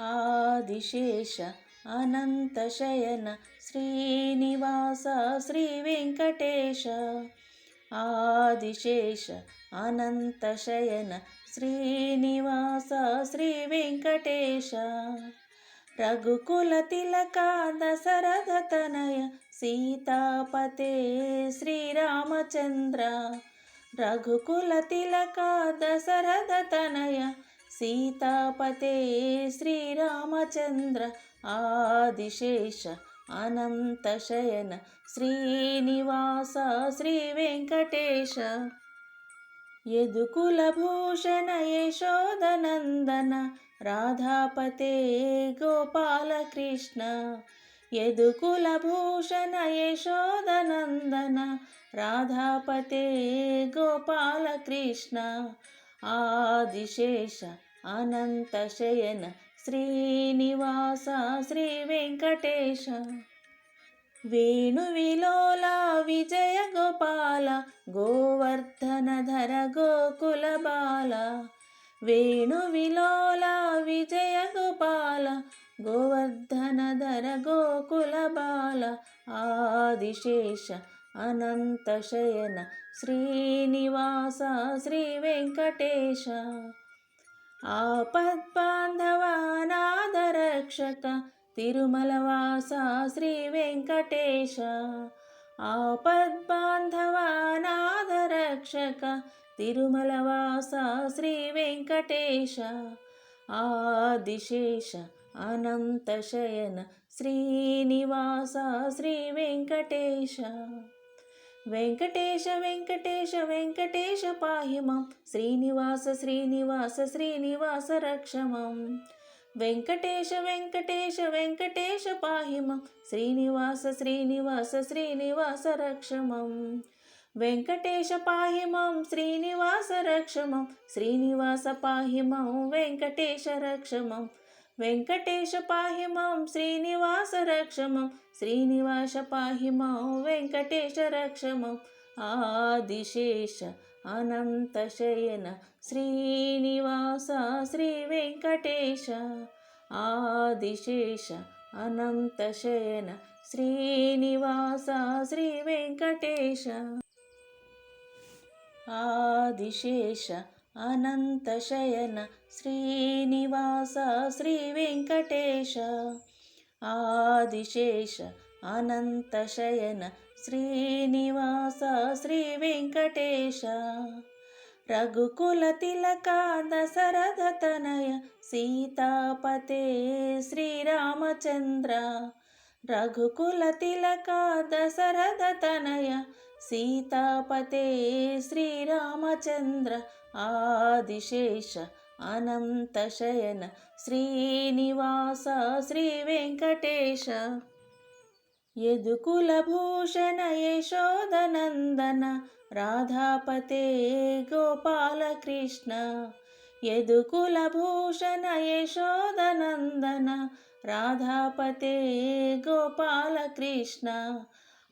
ఆదిశేష అనంతశయన శ్రీనివాస శ్రీ వెంకటేశ. ఆదిశేష అనంతశయన శ్రీనివాస శ్రీ వెంకటేశ. రఘుకుల తిలక దశరథ తనయ సీతాపతే శ్రీరామచంద్ర. రఘుకుల తిలక దశరథ తనయ సీతాపతే శ్రీరామచంద్ర ఆదిశేష అనంతశయన శ్రీనివాస శ్రీ వెంకటేశ యదుకుల భూషణ యశోదనందన రాధాపతే గోపాలకృష్ణ. యదుకుల భూషణ యశోదనందన రాధాపతే గోపాలకృష్ణ. ఆదిశేష అనంతశయన శ్రీనివాస శ్రీ వెంకటేశ. వేణువిలోల విజయ గోపాల గోవర్ధనధర గోకుల బాల. వేణువిలోల విజయ గోపాల గోవర్ధనధర గోకుల బాల. ఆదిశేష అనంతశయన శ్రీనివాస శ్రీ వెంకటేశ. ఆపద్బాంధవానాదరక్షక తిరుమలవాస శ్రీ వెంకటేశ. ఆపద్బాంధవానాదరక్షక తిరుమలవాస శ్రీ వెంకటేశ. ఆదిశేష అనంతశయన శ్రీనివాస శ్రీ వెంకటేశ. వెంకటేశ వెంకటేశ వెంకటేశ పాహిమం. శ్రీనివాస శ్రీనివాస శ్రీనివాస రక్షమం. వెంకటేశ వెంకటేశ వెంకటేశ పాహిమం. శ్రీనివాస శ్రీనివాస శ్రీనివాస రక్షమం. వెంకటేశ పాహిమం శ్రీనివాస రక్షమం. శ్రీనివాస పాహిమం వెంకటేశ రక్షమం. వెంకటేశ పాహి మాం శ్రీనివాస రక్షమం. శ్రీనివాస పాహి మాం వెంకటేశ రక్షమం. ఆదిశేష అనంతశయన శ్రీనివాస శ్రీ వెంకటేశ. ఆదిశేష అనంతశయన శ్రీనివాస శ్రీ వెంకటేశ. ఆదిశేష అనంతశయన శ్రీనివాస శ్రీ వెంకటేశ. ఆదిశేష అనంతశయన శ్రీనివాస శ్రీ వెంకటేశ. రఘుకుల తిలక దశరథ తనయ సీతాపతే శ్రీరామచంద్ర. రఘుకుల తిలక దశరథ తనయ సీతాపతే శ్రీరామచంద్ర ఆదిశేష అనంతశయన శ్రీనివాస శ్రీ వెంకటేశ. యదుకుల భూషణ యశోదనందన రాధాపతే గోపాలకృష్ణ యదుకుల భూషణ యశోదనందన రాధాపతే గోపాలకృష్ణ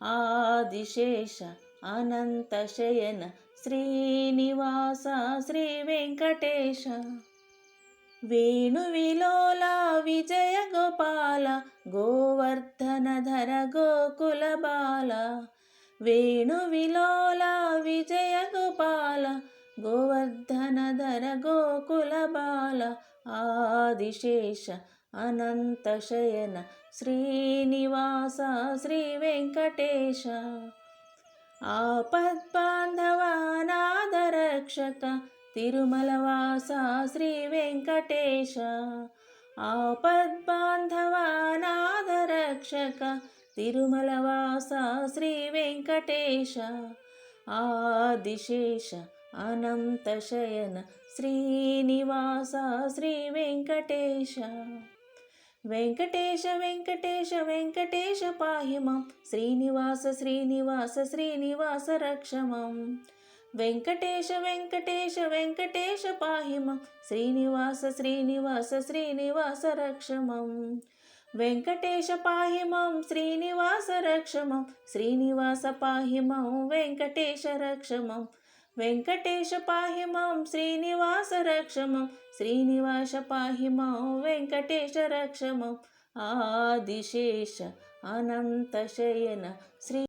ఆదిశేష అనంతశయన శ్రీనివాస శ్రీ వెంకటేశ. వేణువిలోల విజయ గోపాల గోవర్ధనధర గోకుల బాల. వేణువిలోల విజయ గోపాల గోవర్ధనధర గోకుల బాల. ఆదిశేష అనంతశయన శ్రీనివాస శ్రీ వెంకటేశ ఆపద్బాంధవానాదరక్షక తిరుమలవాస శ్రీ వెంకటేశ ఆపద్బాంధవానాదరక్షక తిరుమలవాస శ్రీ వెంకటేశ ఆదిశేష అనంతశయన శ్రీనివాస శ్రీ వెంకటేశ వెంకటేశ వెంకటేశ వెంకటేశ పాహిమం. శ్రీనివాస శ్రీనివాస శ్రీనివాస రక్షమం. వెంకటేశ వెంకటేశ వెంకటేశ పాహిమం. శ్రీనివాస శ్రీనివాస శ్రీనివాస రక్షమం. వెంకటేశ పాహిమం శ్రీనివాస రక్షమం. శ్రీనివాస పాహిమం వెంకటేశ రక్షమం. వెంకటేశ పాహి మాం శ్రీనివాస రక్షమం. శ్రీనివాస పాహి మాం వెంకటేశ రక్షమం. ఆదిశేష అనంత శయన శ్రీ